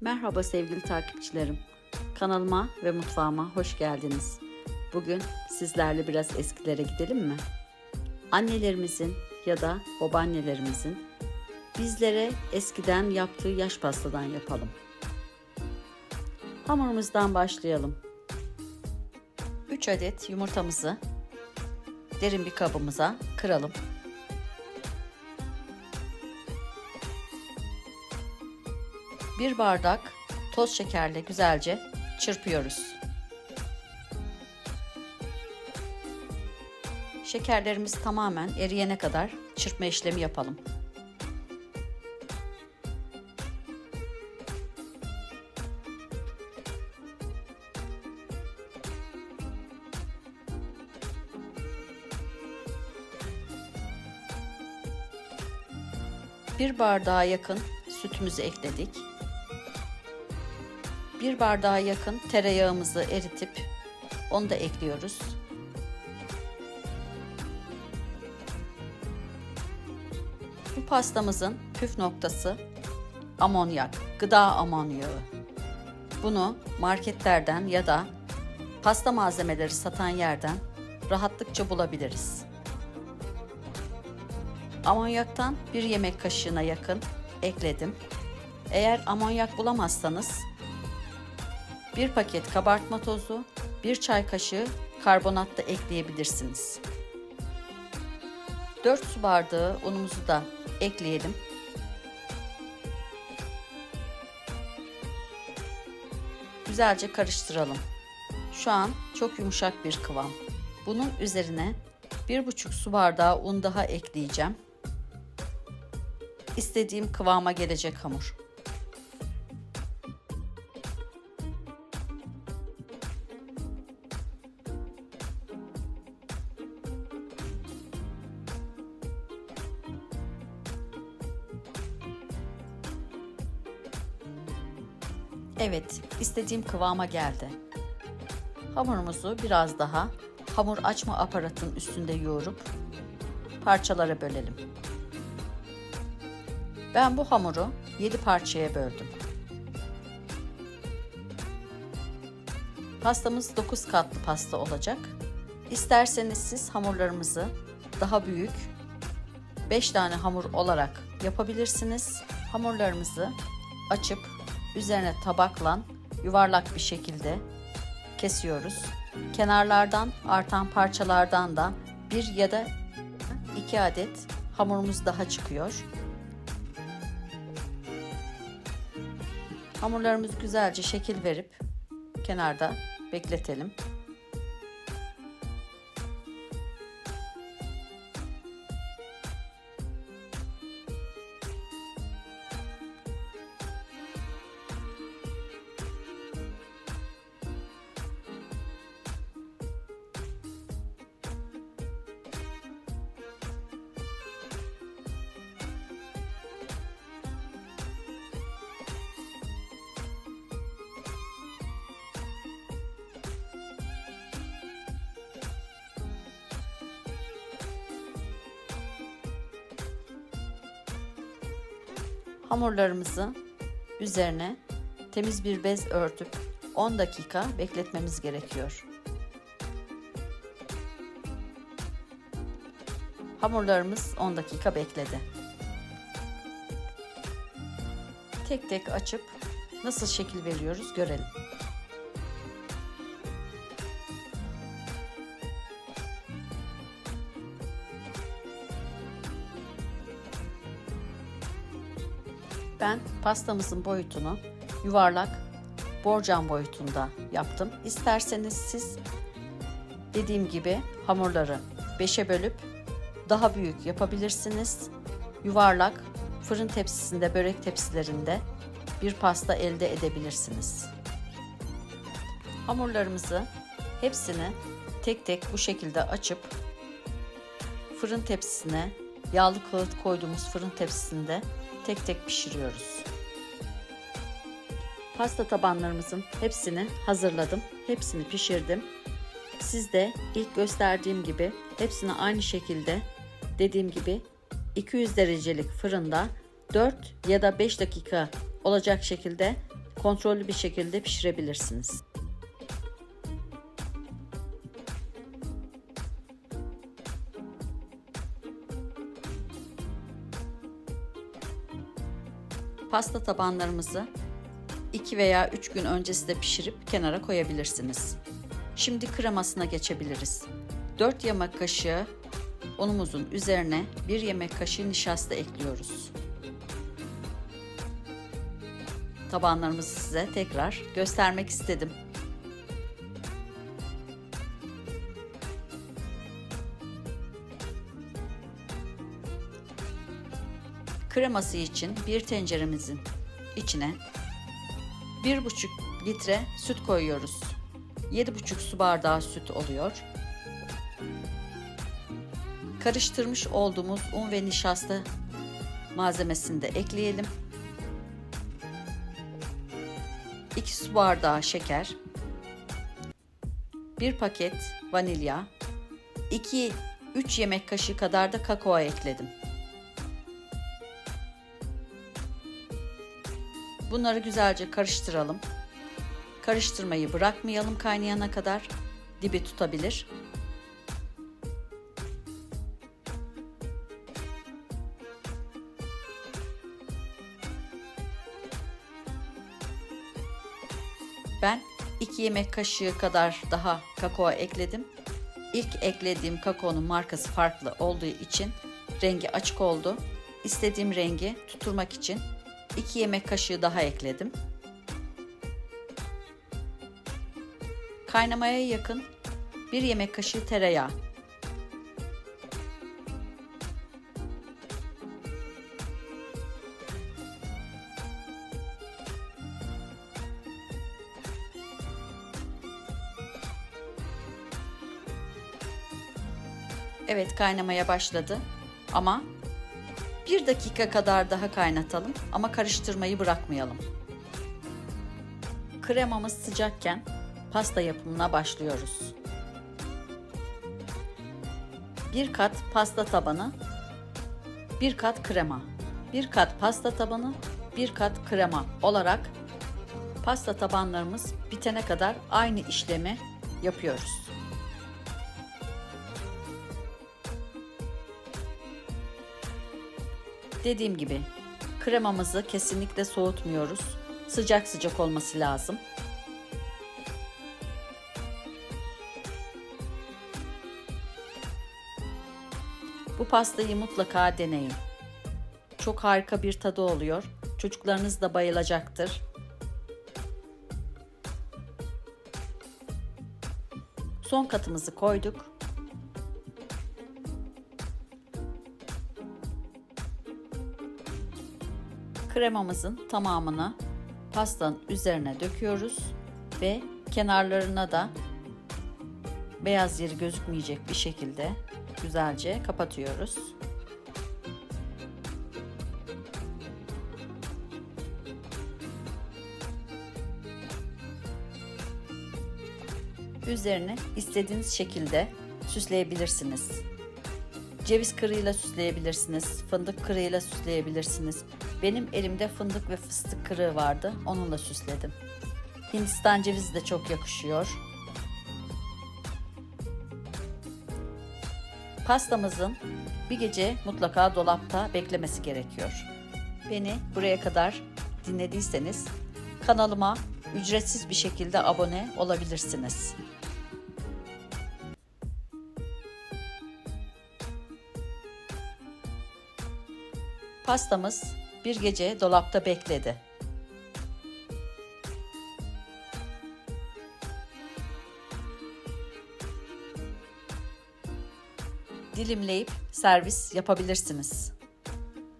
Merhaba sevgili takipçilerim. Kanalıma ve mutfağıma hoş geldiniz. Bugün sizlerle biraz eskilere gidelim mi? Annelerimizin ya da babaannelerimizin bizlere eskiden yaptığı yaş pastadan yapalım. Hamurumuzdan başlayalım. 3 adet yumurtamızı derin bir kabımıza kıralım. Bir bardak toz şekerle güzelce çırpıyoruz. Şekerlerimiz tamamen eriyene kadar çırpma işlemi yapalım. Bir bardağa yakın sütümüzü ekledik. Bir bardağa yakın tereyağımızı eritip onu da ekliyoruz. Bu pastamızın püf noktası amonyak, gıda amonyağı. Bunu marketlerden ya da pasta malzemeleri satan yerden rahatlıkça bulabiliriz. Amonyaktan bir yemek kaşığına yakın ekledim. Eğer amonyak bulamazsanız bir paket kabartma tozu, bir çay kaşığı karbonat da ekleyebilirsiniz. 4 su bardağı unumuzu da ekleyelim. Güzelce karıştıralım. Şu an çok yumuşak bir kıvam. Bunun üzerine 1,5 su bardağı un daha ekleyeceğim. İstediğim kıvama gelecek hamur. Evet, istediğim kıvama geldi. Hamurumuzu biraz daha hamur açma aparatının üstünde yoğurup parçalara bölelim. Ben bu hamuru 7 parçaya böldüm. Pastamız 9 katlı pasta olacak. İsterseniz siz hamurlarımızı daha büyük 5 tane hamur olarak yapabilirsiniz. Hamurlarımızı açıp üzerine tabakla yuvarlak bir şekilde kesiyoruz. Kenarlardan artan parçalardan da bir ya da iki adet hamurumuz daha çıkıyor. Hamurlarımız güzelce şekil verip kenarda bekletelim. Hamurlarımızı üzerine temiz bir bez örtüp 10 dakika bekletmemiz gerekiyor. Hamurlarımız 10 dakika bekledi. Tek tek açıp nasıl şekil veriyoruz görelim. Ben pastamızın boyutunu yuvarlak borcam boyutunda yaptım. İsterseniz siz dediğim gibi hamurları 5'e bölüp daha büyük yapabilirsiniz. Yuvarlak fırın tepsisinde, börek tepsilerinde bir pasta elde edebilirsiniz. Hamurlarımızı hepsini tek tek bu şekilde açıp fırın tepsisine yağlı kağıt koyduğumuz fırın tepsisinde tek tek pişiriyoruz. Pasta tabanlarımızın hepsini hazırladım. Hepsini pişirdim. Siz de ilk gösterdiğim gibi hepsini aynı şekilde dediğim gibi 200 derecelik fırında 4 ya da 5 dakika olacak şekilde kontrollü bir şekilde pişirebilirsiniz. Pasta tabanlarımızı 2 veya 3 gün öncesinde pişirip kenara koyabilirsiniz. Şimdi kremasına geçebiliriz. 4 yemek kaşığı unumuzun üzerine 1 yemek kaşığı nişasta ekliyoruz. Tabanlarımızı size tekrar göstermek istedim. Kreması için bir tenceremizin içine 1,5 litre süt koyuyoruz. 7,5 su bardağı süt oluyor. Karıştırmış olduğumuz un ve nişasta malzemesini de ekleyelim. 2 su bardağı şeker, 1 paket vanilya, 2 3 yemek kaşığı kadar da kakao ekledim. Bunları güzelce karıştıralım. Karıştırmayı bırakmayalım kaynayana kadar. Dibi tutabilir. Ben 2 yemek kaşığı kadar daha kakao ekledim. İlk eklediğim kakaonun markası farklı olduğu için rengi açık oldu. İstediğim rengi tutturmak için 2 yemek kaşığı daha ekledim. Kaynamaya yakın 1 yemek kaşığı tereyağı. Evet kaynamaya başladı ama bir dakika kadar daha kaynatalım ama karıştırmayı bırakmayalım. Kremamız sıcakken pasta yapımına başlıyoruz. Bir kat pasta tabanı, bir kat krema, bir kat pasta tabanı, bir kat krema olarak pasta tabanlarımız bitene kadar aynı işlemi yapıyoruz. Dediğim gibi kremamızı kesinlikle soğutmuyoruz. Sıcak sıcak olması lazım. Bu pastayı mutlaka deneyin. Çok harika bir tadı oluyor. Çocuklarınız da bayılacaktır. Son katımızı koyduk. Kremamızın tamamını pastanın üzerine döküyoruz ve kenarlarına da beyaz yeri gözükmeyecek bir şekilde güzelce kapatıyoruz. Üzerine istediğiniz şekilde süsleyebilirsiniz. Ceviz kırığıyla süsleyebilirsiniz, fındık kırığıyla süsleyebilirsiniz. Benim elimde fındık ve fıstık kırığı vardı, onunla süsledim. Hindistan cevizi de çok yakışıyor. Pastamızın bir gece mutlaka dolapta beklemesi gerekiyor. Beni buraya kadar dinlediyseniz kanalıma ücretsiz bir şekilde abone olabilirsiniz. Pastamız bir gece dolapta bekledi. Dilimleyip servis yapabilirsiniz.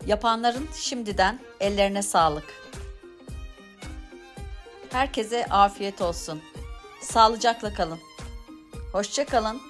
Yapanların şimdiden ellerine sağlık. Herkese afiyet olsun. Sağlıcakla kalın. Hoşça kalın.